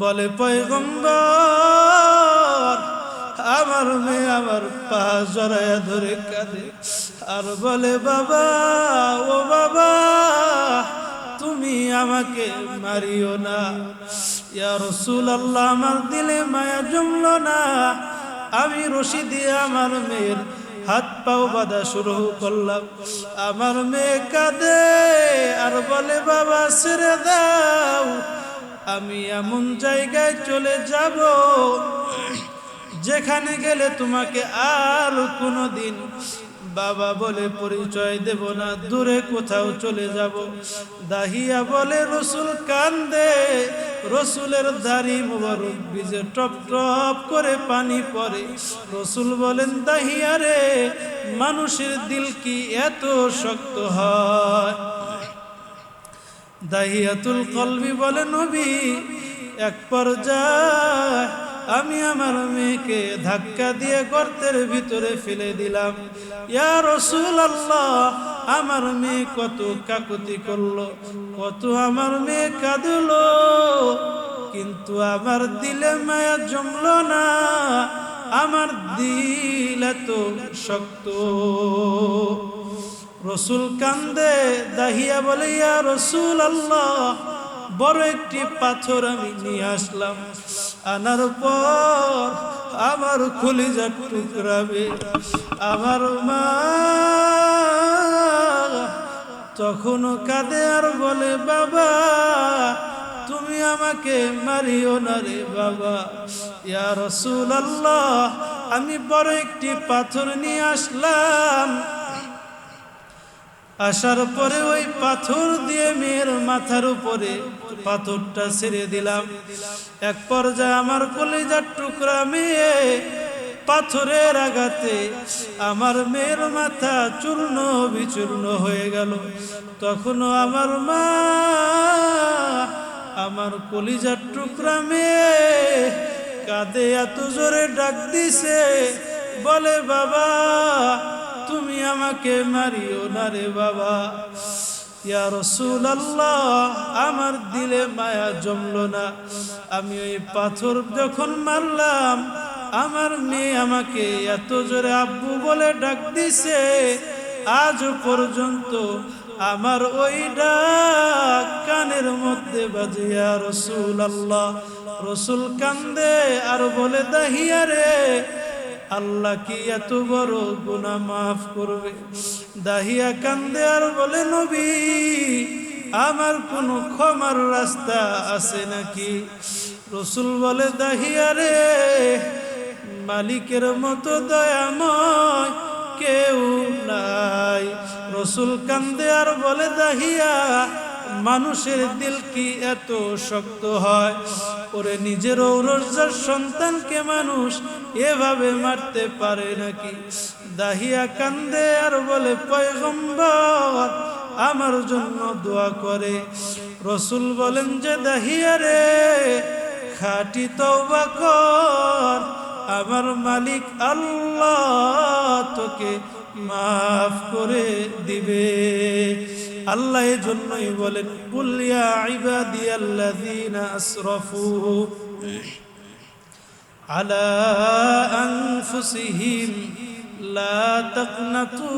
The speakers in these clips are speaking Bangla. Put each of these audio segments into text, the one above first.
বলে, পয়গম্বর, আমার মেয়ে আমার পা জড়াইয়া ধরে কাঁদে। আর বলে, বাবা, ও বাবা, তুমি আমাকে মারিও না। ইয়া রসুল আল্লাহ আমার দিলে মায়া জমল না। আমি রশি দিয়ে আমার মেয়ের হাত পাও বাঁধা শুরু করলাম। আমার মেয়ে কাঁদে, আর বলে, বাবা, ছেড়ে দাও। আমি এমন জায়গায় চলে যাব যেখানে গেলে তোমাকে আর কোনো দিন বাবা বলে পরিচয় দেব না, দূরে কোথাও চলে যাব। দাহিয়া বলে, রসুল কান্দে, রসুলের দাড়ি মোবারক বিজে টপ টপ করে পানি পরে। রসুল বলেন, দাহিয়া রে, মানুষের দিল কি এত শক্ত হয়? দাহিয়াতুল কলবি বলে নবী, এক পর্যায়ে আমি আমার মেয়েকে ধাক্কা দিয়ে গর্তের ভিতরে ফেলে দিলাম। ইয়া রসুল আল্লাহ আমার মেয়ে কত কাকুতি করল, কত আমার মেয়ে কাঁদলো, কিন্তু আমার দিলে মায়া জমলো না, আমার দিল এত শক্ত। রসুল কান্দে, দাহিয়া বলে, ইয়া রসুল আল্লাহ বড় একটি পাথর আমি নিয়ে আসলাম। আনার পর আমার খুলিজা টুকরাবে আমার মা তখনও কাঁদে আর বলে, বাবা, তুমি আমাকে মারিও না রে বাবা। ইয়া রসুল আল্লাহ আমি বড় একটি পাথর নিয়ে আসলাম। আসার পরে ওই পাথর দিয়ে মেয়ের মাথার উপরে পাথরটা ছেড়ে দিলাম। এক পর্যায়ে আমার কলেজার টুকরা মেয়ে পাথরের আঘাতে আমার মেয়ের মাথা চূর্ণ বিচূর্ণ হয়ে গেল। তখনও আমার মা, আমার কলিজার টুকরা মেয়ে কাঁদে, এত জোরে ডাক দিছে, বলে, বাবা তুমি আমাকে মারিও না রে বাবা। ইয়া রসুল আমার দিলে মায়া জমলো না। আমি ওই পাথর যখন মারলাম, আমার মেয়ে আমাকে এত জোরে আব্বু বলে ডাক দিছে, আজ পর্যন্ত আমার ওই ডাক কানের মধ্যে বাজে। রসুল আল্লাহ রসুল কান্দে আর বলে দাহিয়া রে আল্লাহ কি এত বড় গুণা মাফ করবে? দাহিয়া কান্দে আর বলে, নবী, আমার কোনো ক্ষমার রাস্তা আছে নাকি? রসুল বলে, দাহিয়া রে, মালিকের মতো দয়াময় কেউ নাই। রসুল কান্দে আর বলে, দাহিয়া মানুষের দিল কি এত শক্ত হয়? ওরে নিজের ঔরজার সন্তানকে মানুষ এভাবে মারতে পারে নাকি? দাহিয়া কান্দে আর বলে, পয়গম্বর, আমার জন্য দোয়া করে। রসুল বলেন যে, দাহিয়া রে, খাটি তওবা কর। আমার মালিক আল্লাহ তোকে মাফ করে দিবে। আল্লাহ এই জন্যই বলেন কুলিয়া ইবাদি আল্লাযীনা আসরাফু আলা আনফুসিহিম লা তাকনাতু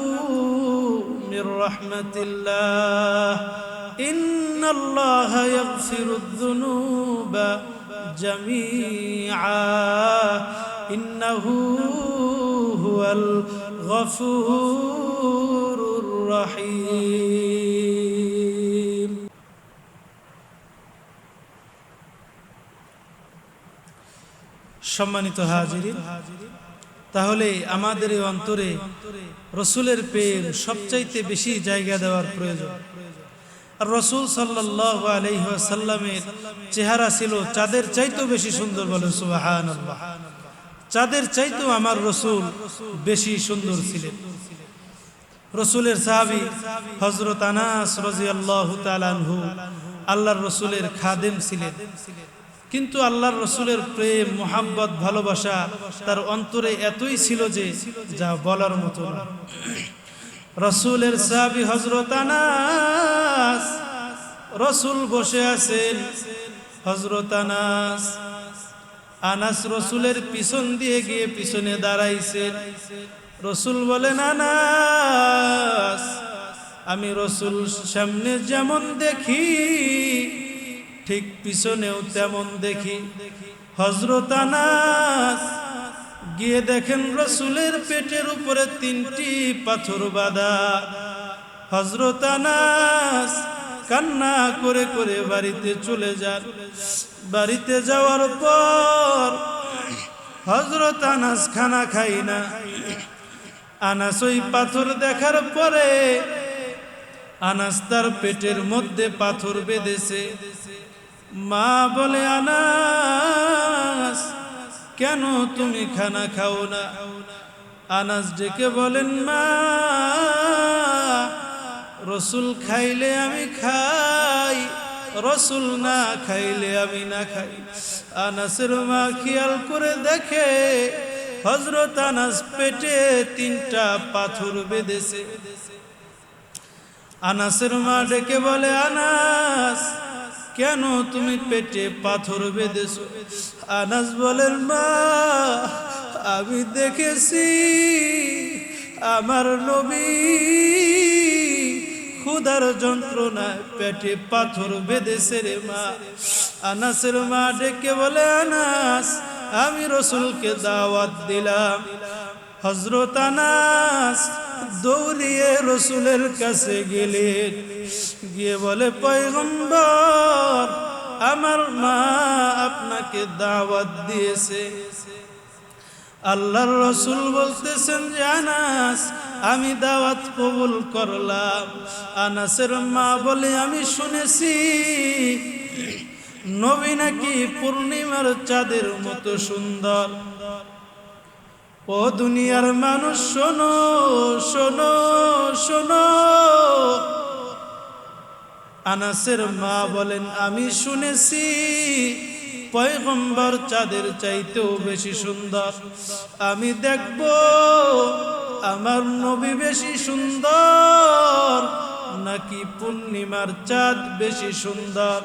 মির রাহমাতিল্লাহ ইন্নাল্লাহা ইয়াগফিরুদ যুনুবা জামিআ ইন্নাহু হুয়াল গফুরুর রহিম সম্মানিত হাজিরিন, তাহলে আমাদের অন্তরে রসুলের প্রেম সবচাইতে বেশি জায়গা দেওয়ার প্রয়োজন। রসুল সাল্লাহ চেহারা ছিল চাঁদের চাইতেও বেশি সুন্দর বলেন সুবাহান চাঁদের চাইতেও আমার রসুল বেশি সুন্দর ছিলেন। রসুলের সাহাবি হজরত আনাস রাজি আল্লাহ আল্লাহর রসুলের খাদেম ছিলেন। কিন্তু আল্লাহর রসুলের প্রেম, মোহাব্বত, ভালোবাসা তার অন্তরে এতই ছিল যে যা বলার মতো না। রসুলের সাবি হজরত আনাস, রসুল বসে আছেন হজরত আনাস। আনাস রসুলের পিছন দিয়ে গিয়ে পিছনে দাঁড়াইছেন। রসুল বলেন, আনাস, আমি রসুল সামনে যেমন দেখি ঠিক পিছনেও তেমন দেখি। হজরত আনাস গিয়ে দেখেন রসুলের পেটের উপরে তিনটি পাথর বাঁধা। হজরত আনাস কান্না করে করে বাড়িতে চলে যান। বাড়িতে যাওয়ার পর হজরত আনাস খানা খাই না। আনাস ওই পাথর দেখার পরে আনাস তার পেটের মধ্যে পাথর বেঁধেছে। মা বলে, আনাস, কেন তুমি খানা খাও না? আনাস ডেকে বলেন, মা, রসুল খাইলে আমি খাই, রসুল না খাইলে আমি না খাই। আনাসের মা খেয়াল করে দেখে হজরত আনাস পেটে তিনটা পাথর বেঁধেছে। আনাসের মা ডেকে বলে, আনাস কেন তুমি পেটে পাথর বেঁধেছ? আনাস বলেন, মা, আমি দেখেছি আমার নবী ক্ষুধার যন্ত্রণায় পেটে পাথর বেঁধেছে রে মা। আনাসের মা ডেকে বলে, আনাস, আমি রসুলকে দাওয়াত দিলাম। হজরত আনাস দৌড়িয়ে রসুলের কাছে গেলেন। গিয়ে বলে, পয়গম্বর, আমার মা আপনাকে দাওয়াত দিয়েছে। আল্লাহর রসুল বলতেছেন যে, আনাস, আমি দাওয়াত কবুল করলাম। আনাসের মা বলে, আমি শুনেছি, নবী নাকি পূর্ণিমার চাঁদের মতো সুন্দর। ও দুনিয়ার মানুষ, শোনো শোনো শোনো। আনাসের মা বলেন, আমি শুনেছি পয়গম্বর চাঁদের চাইতেও বেশি সুন্দর। আমি দেখব আমার নবী বেশি সুন্দর নাকি পূর্ণিমার চাঁদ বেশি সুন্দর?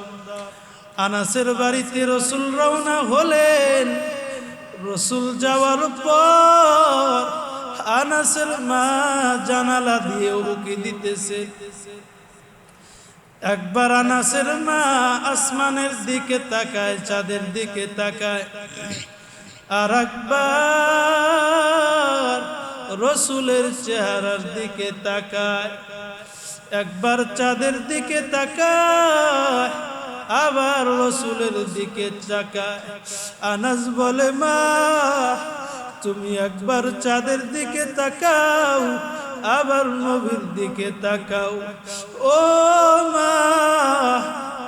আনাসের বাড়িতে রসুল রওনা হলেন। রসুল যাওয়ার পর আনাসের মা জানালা দিয়ে উকি দিতেছে। একবার আনাসের মা আসমানের দিকে তাকায়, চাঁদের দিকে তাকায়। আর একবার রসুলের চেহারার দিকে তাকায়, একবার চাঁদের দিকে তাকায়, আবার রসুলের দিকে তাকায়। আনাস বলে, মা, তুমি একবার চাঁদের দিকে তাকাও আবার নবীর দিকে তাকাও। ও মা,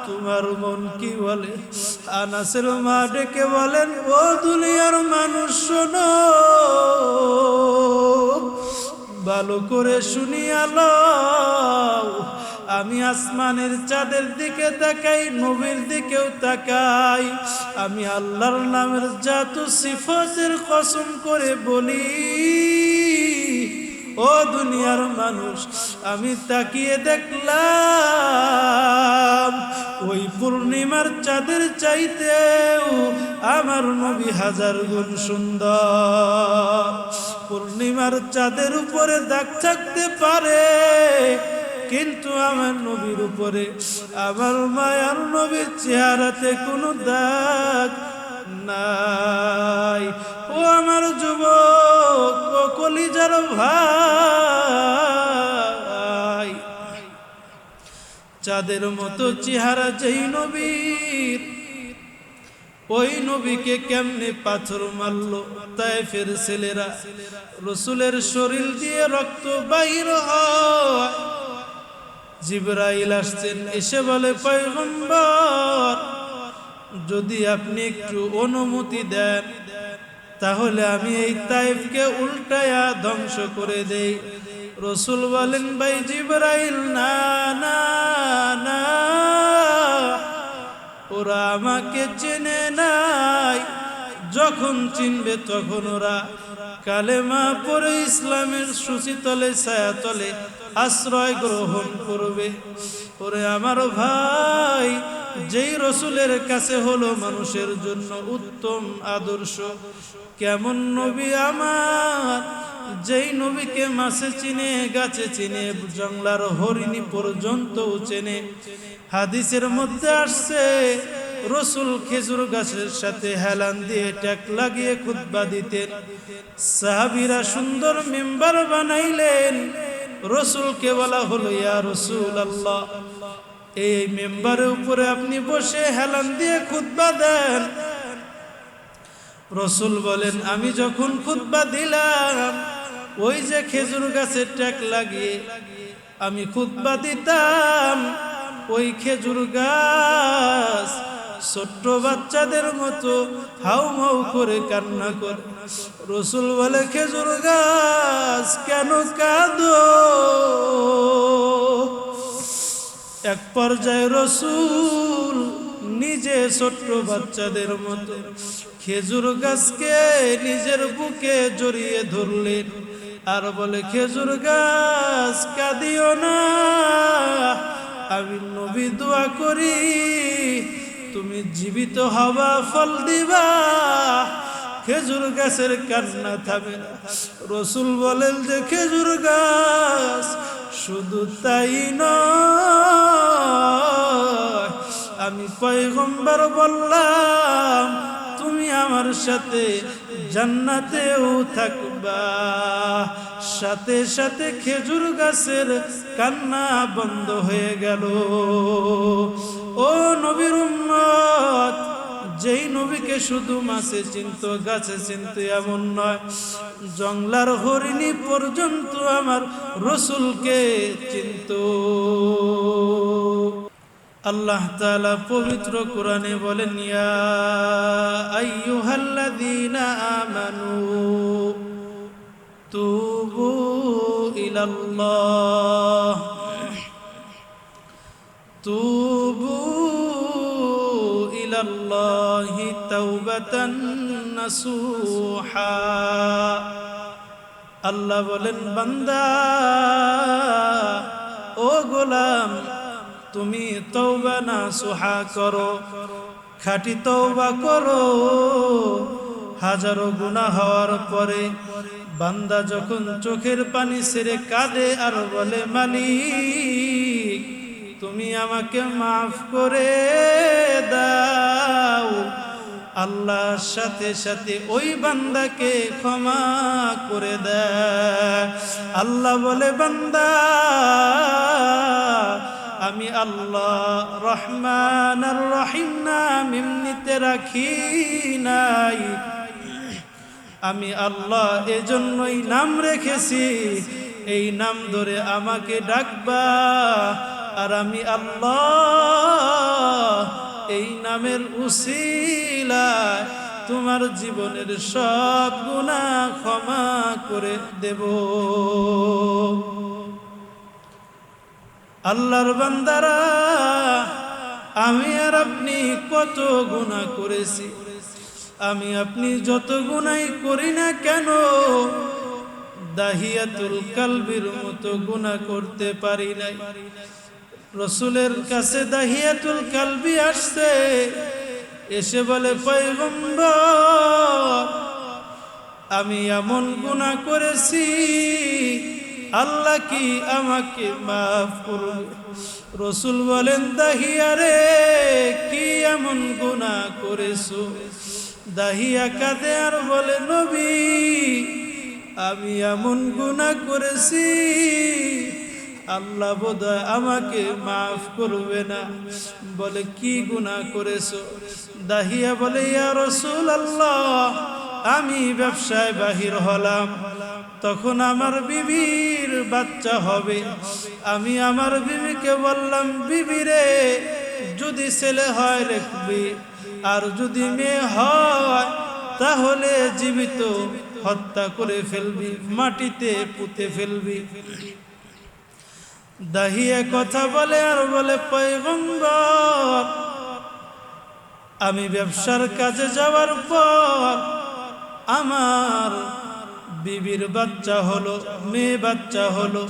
তোমার মন কি বলে? আনাসের মা ডেকে বলেন, ও দুনিয়ার মানুষ, শোনো। ভালো করে শুনিয়ালো আমি আসমানের চাঁদের দিকে তাকাই, নবীর দিকেও তাকাই। আমি আল্লাহর নামের জাত সিফতের কসম করে বলি। ও দুনিয়ার মানুষ, আমি তাকিয়ে দেখলাম, ওই পূর্ণিমার চাঁদের চাইতেও আমার নবী হাজার গুণ সুন্দর। পূর্ণিমার চাঁদের উপরে দাগ থাকতে পারে, কিন্তু আমার নবীর উপরে, আমার মায়ার নবীর চেহারাতে কোনো দাগ নাই। আমার যুবক, ও কলিজার ভাই। চাঁদের মতো চেহারা যেই নবীর, ওই নবীকে কেমনে পাথর মারল তাই ফের ছেলেরা? রসুলের শরীর দিয়ে রক্ত হয়। জিবরাইল আসছেন, এসে বলে, পয়গম্বর, যদি আপনি একটু অনুমতি দেন তাহলে আমি এই তাইফকে উল্টায়া ধ্বংস করে দেই। রসুল বলেন, ভাই জিবরাইল, না না ওরা আমাকে চেনে নাই। যখন চিনবে তখন ওরা কালেমা পরে ইসলামের সুচিতলে, ছায়াতলে আশ্রয় গ্রহণ করবে। ওরে আমার ভাই, যেই রসুলের কাছে হলো মানুষের জন্য উত্তম আদর্শ, কেমন নবী আমার? যেই নবীকে মাসে চিনে, গাছে চিনে, জংলার হরিণী পর্যন্ত চেনে। হাদিসের মধ্যে আসছে রসুল খেজুর গাছের সাথে হেলান দিয়ে ট্যাক লাগিয়ে খুতবা দিতেন। সাহাবিরা সুন্দর মেম্বার বানাইলেন। রসুলকে বলা হলো, ইয়া রসুল আল্লাহ এই মেম্বারের উপরে আপনি বসে হেলান দিয়ে খুতবা দেন। রসুল বলেন, আমি যখন খুতবা দিলাম, ওই যে খেজুর গাছের ট্যাক লাগিয়ে আমি খুতবা দিতাম, ওই খেজুর গাছ ছোট্ট বাচ্চাদের মতো হাউ মাউ করে কান্না করে। রসুল বলে, খেজুর গাছ কেন কাঁদো? এক পর্যায়ে রসুল নিজে ছোট্ট বাচ্চাদের মতো খেজুর গাছকে নিজের বুকে জড়িয়ে ধরলেন আর বলে, খেজুর গাছ কাঁদিও না, আমি নবী দোয়া করি তুমি জীবিত হবা, ফল দিবা। খেজুর গাছের কান্না থামে না। রসুল বলেন যে, খেজুর গাছ শুধু তাই নয়। আমি পয়গম্বর বললাম, তুমি আমার সাথে জান্নাতেও থাকবা। সাথে সাথে খেজুর গাছের কান্না বন্ধ হয়ে গেল। ও নবীর উম্মত, যেই নবীকে শুধু মাছে চিনত, গাছে চিনত এমন নয়, জংলার হরিণী পর্যন্ত আমার রসুলকে চিন্ত। আল্লাহ তাআলা পবিত্র কোরআনে বলেন আমানু তুবু ইলাল্লাহ, তুবু ইলাল্লাহি তাওবাতান নাসুহা। আল্লাহ বলেন, বান্দা, ও গোলাম, তুমি তৌবা না সুহা করো, খাটি তৌবা করো। হাজারো গুণা হওয়ার পরে বান্দা যখন চোখের পানি সেরে কাঁদে আর বলে মালিক তুমি আমাকে মাফ করে দাও। আল্লাহর সাথে সাথে ওই বান্দাকে ক্ষমা করে দেয় আল্লাহ বলে, বান্দা, আমি আল্লাহ রহমান রহিম নাম এমনিতে রাখি নাই। আমি আল্লাহ এজন্যই নাম রেখেছি। এই নাম ধরে আমাকে ডাকবা। আর আমি আল্লাহ এই নামের উসিলায় তোমার জীবনের সব গুণা ক্ষমা করে দেব। আল্লাহর বান্দারা, আমি আর আপনি কত গুণা করেছি? আমি আপনি যত গুণাই করি না কেন, দাহিয়াতুল কালবির মতো গুণা করতে পারি নাই। রসুলের কাছে দাহিয়াতুল কালবি আসছে, এসে বলে, পয়গম্বর, আমি এমন গুণা করেছি, আল্লাহ কি আমাকে মাফ করবে? রসুল বলেন দাহিয়ারে কি এমন গুণা করেছ? দাহিয়া কাঁদে আর বলে, নবী, আমি এমন গুণা করেছি আল্লাহ বোধহয় আমাকে মাফ করবে না। বলে, কি গুণা করেছ? দাহিয়া বলে, ইয়া রসুল আল্লাহ আমি ব্যবসায় বাহির হলাম। তখন আমার বিবির বাচ্চা হবে। আমি আমার বিবিকে বললাম বিবিরে যদি ছেলে হয় রেখবি, আর যদি মেয়ে হয়, তাহলে জীবিত হত্যা করে ফেলবি, মাটিতে পুঁতে ফেলবি। দাহিয়ে কথা বলে আর বলে, পয়গম্বর, আমি ব্যবসার কাজে যাওয়ার পর আমার বিবির বাচ্চা হলো, মেয়ে বাচ্চা হলো।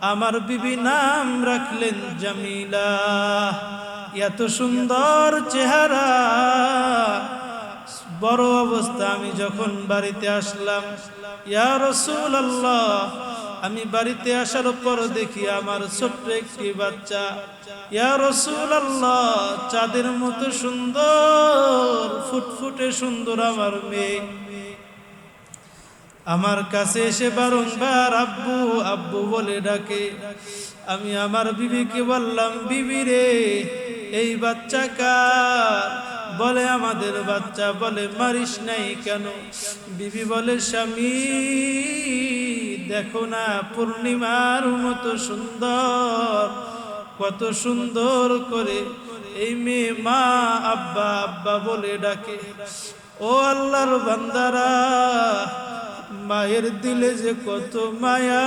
আমার বিবি নাম রাখলেন জামিলা। এত সুন্দর চেহারা। বড় অবস্থা, আমি যখন বাড়িতে আসলাম, ইয়া রসুল আল্লাহ আমি বাড়িতে আসার পর দেখি আমার ছোট্ট একটি বাচ্চা। ইয়া রসুল আল্লাহ চাঁদের মতো সুন্দর, ফুটফুটে সুন্দর আমার মেয়ে। আমার কাছে এসে বারংবার আব্বু আব্বু বলে ডাকে। আমি আমার বিবিকে বললাম, বিবি রে, এই বাচ্চা কার? বলে আমাদের বাচ্চা, বলে মারিস নাই কেন? বিবি বলে, স্বামী, দেখো না, পূর্ণিমার মতো সুন্দর, কত সুন্দর করে এই মেয়ে মা আব্বা আব্বা বলে ডাকে। ও আল্লাহর বান্দারা, মায়ের দিলে যে কত মায়া।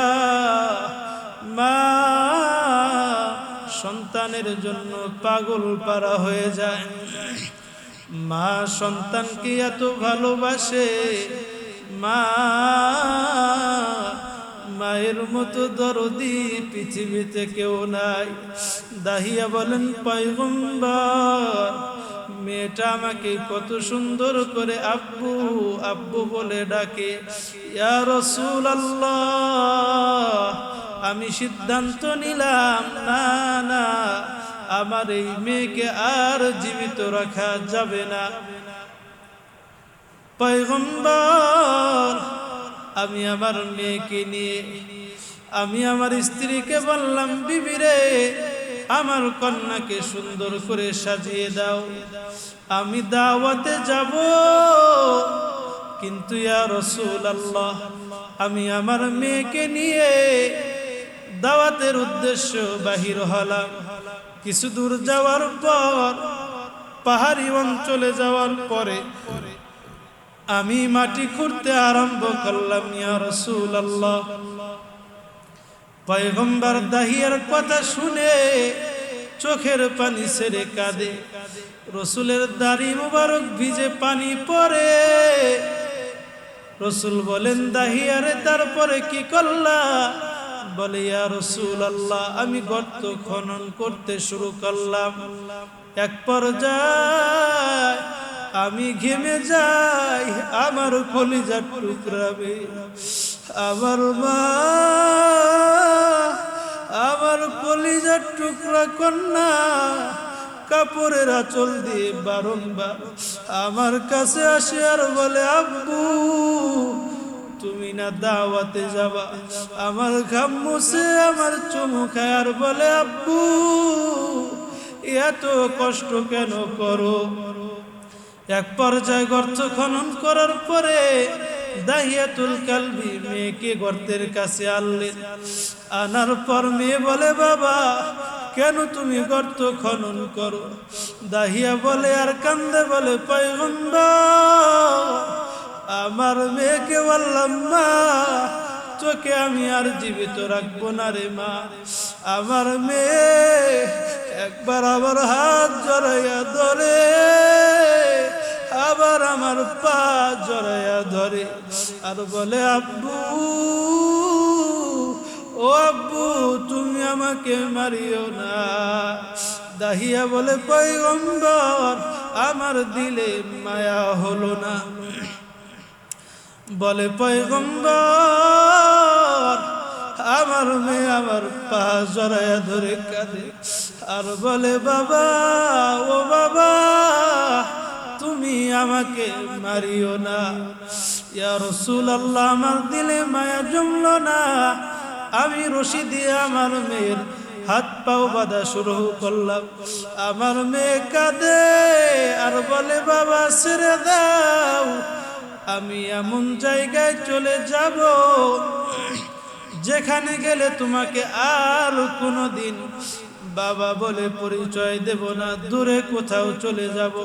মা, সন্তানের জন্য পাগল পারা হয়ে যায়। মা সন্তানকে এত ভালোবাসে। মা, মায়ের মতো দরদি পৃথিবীতে কেউ নাই। দাহিয়া বলেন, পয়গম্বর, মেয়েটা আমাকে কত সুন্দর করে আব্বু আব্বু বলে ডাকে। ইয়া আল্লাহ আমি সিদ্ধান্ত নিলাম, না না আমার এই মেয়েকে আর জীবিত রাখা যাবে না। পয়গম্বর, আমি আমার মেয়েকে নিয়ে, আমি আমার স্ত্রীকে বললাম বিবিরে আমার কন্যাকে সুন্দর করে সাজিয়ে দাও। আমি দাওয়াতে যাব, কিন্তু রসুল আল্লাহ আমি আমার মেয়েকে নিয়ে দাওয়াতের উদ্দেশ্য বাহির হলাম। কিছু দূর যাওয়ার পর, পাহাড়ি অঞ্চলে যাওয়ার পরে আমি মাটি খুঁড়তে আরম্ভ করলাম রসুল আল্লাহ পয়গম্বর দাহিয়ার কথা শুনে চোখের পানি সেরে কাঁদে। রসুলের দাড়ি মুবারক ভিজে পানি পরে রসুল বলেন, দাহিয়ারে, তারপরে কি করলা? বলে আল্লাহ আমি গর্ত খনন করতে শুরু করলাম। এক পর্যায়ে আমি ঘেমে যাই, আমার কলিজার টুকরাবে আমার মা, আমার কলিজার টুকরা কন্যা, কাপড়ের আঁচল দিয়ে বারংবার আমার কাছে আসে আর বলে, আব্বু তুমি না দাওয়াতে যাবা। আমার ঘাম আমার চুমু খায় আর বলে, আব্বু, এত কষ্ট কেন করো? এক পর্যায়ে গর্ত খনন করার পরে দাহিয়াতুল কালবি মেয়েকে গর্তের কাছে আনলেন। আনার পর মেয়ে বলে, বাবা, কেন তুমি গর্ত খনন করো? দাহিয়া বলে, আর কান্দে বলে, পয়গম্বর আমার মেয়েকে বললাম, মা, তোকে আমি আর জীবিত রাখব না রে মা। আমার মেয়ে একবার আবার হাত জড়াইয়া ধরে, আবার আমার পা জড়াইয়া ধরে। আর বলে, আব্বু, ও আব্বু, তুমি আমাকে মারিও না। দাহিয়া বলে পৈগম্বর আমার দিলে মায়া হলো না। বলে পৈগম্বর আমার মেয়ে আমার পা জড়াইয়া ধরে কাঁদে। আর বলে, বাবা, ও বাবা, তুমি আমাকে মারিও না। ইয়া রসুল আল্লাহ আমার দিলে মায়া জমল না। আমি রশি দিয়ে আমার মেয়ের হাত পাও বাঁধা শুরু করলাম। আমার মেয়ে কাঁদে, আর বলে, বাবা, ছেড়ে দাও। আমি এমন জায়গায় চলে যাব যেখানে গেলে তোমাকে আর কোনো দিন বাবা বলে পরিচয় দেব না, দূরে কোথাও চলে যাব।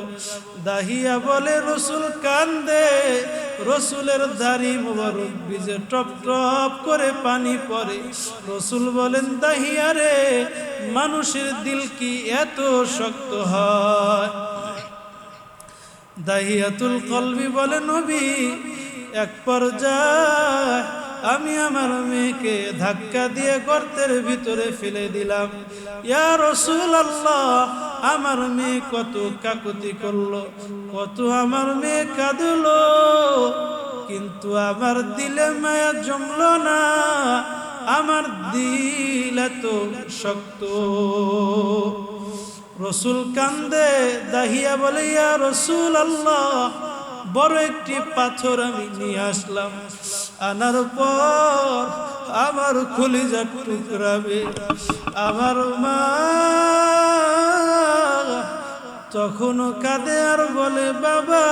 দাহিয়া বলে, রসুল কান্দে, রসুলের দাড়ি মোবারক বিজে টপ টপ করে পানি পরে। রসুল বলেন, দাহিয়া রে, মানুষের দিল কি এত শক্ত হয়? দাহিয়াতুল কলবি বলে নবী, এক পর্যায় আমি আমার মেয়েকে ধাক্কা দিয়ে গর্তের ভিতরে ফেলে দিলাম। ইয়া রসুল আল্লাহ আমার মেয়ে কত কাকুতি করল, কত আমার মেয়ে কাঁদলো, কিন্তু আমার দিলে মায়া জমলো না, আমার দিল এত শক্ত। রসুল কান্দে, দাহিয়া বলে, ইয়া রসুল আল্লাহ বড় একটি পাথর আমি নিয়ে আসলাম। আনার পর আমার কলিজা টুকরাবে আমার মা তখনও কাঁদে আর বলে, বাবা,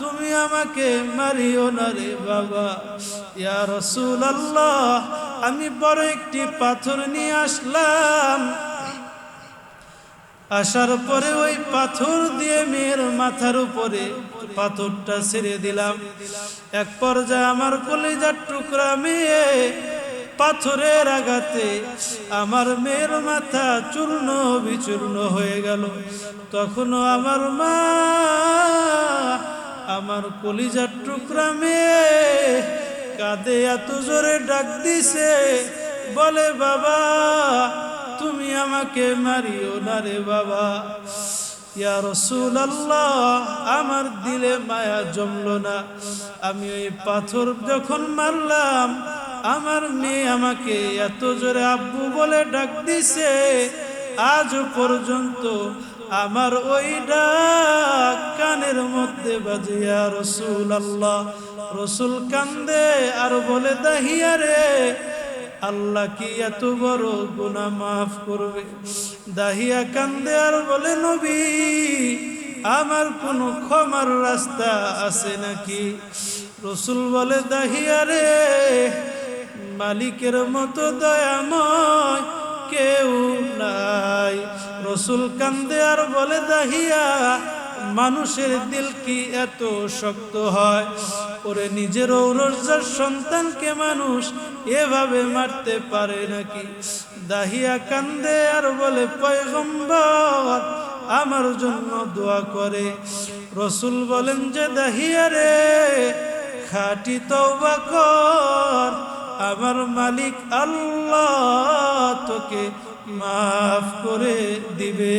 তুমি আমাকে মারিও না রে বাবা। ইয়া রসুল আল্লাহ আমি বড় একটি পাথর নিয়ে আসলাম। আসার পরে ওই পাথর দিয়ে মেয়ের মাথার উপরে পাথরটা ছেড়ে দিলাম। এক পর্যায়ে আমার কলেজার টুকরা মেয়ে পাথরের আঘাতে আমার মেয়ের মাথা চূর্ণ বিচূর্ণ হয়ে গেল। তখনও আমার মা, আমার কলিজার টুকরা মেয়ে কাঁদে, এত জোরে ডাক দিছে, বলে, বাবা তুমি আমাকে মারিও না রে বাবা। ইয়া রসুল আমার দিলে মায়া জমলো না। আমি ওই পাথর যখন মারলাম, আমার মেয়ে আমাকে এত জোরে আব্বু বলে ডাক দিছে আজ পর্যন্ত আমার ওই ডাক কানের মধ্যে বাজে, ইয়া রসুল আল্লাহ রসুল কান্দে আর বলে, দাহিয়া আল্লাহ কি এত বড় গুনাহ মাফ করবে? দাহিয়া কান্দে আর বলে, নবী, আমার কোনো ক্ষমার রাস্তা আছে নাকি? রসুল বলে, দাহিয়া রে, মালিকের মতো দয়াময় কেউ নাই। রসুল কান্দে আর বলে, দাহিয়া মানুষের দিল কি এত শক্ত হয়? ওরে নিজের ঔরজার সন্তানকে মানুষ এভাবে মারতে পারে নাকি? দাহিয়া কান্দে আর বলে, পয়গম্বর, আমার জন্য দোয়া করে। রসুল বলেন যে, দাহিয়া রে, খাটি তওবা কর। আমার মালিক আল্লাহ তোকে মাফ করে দিবে।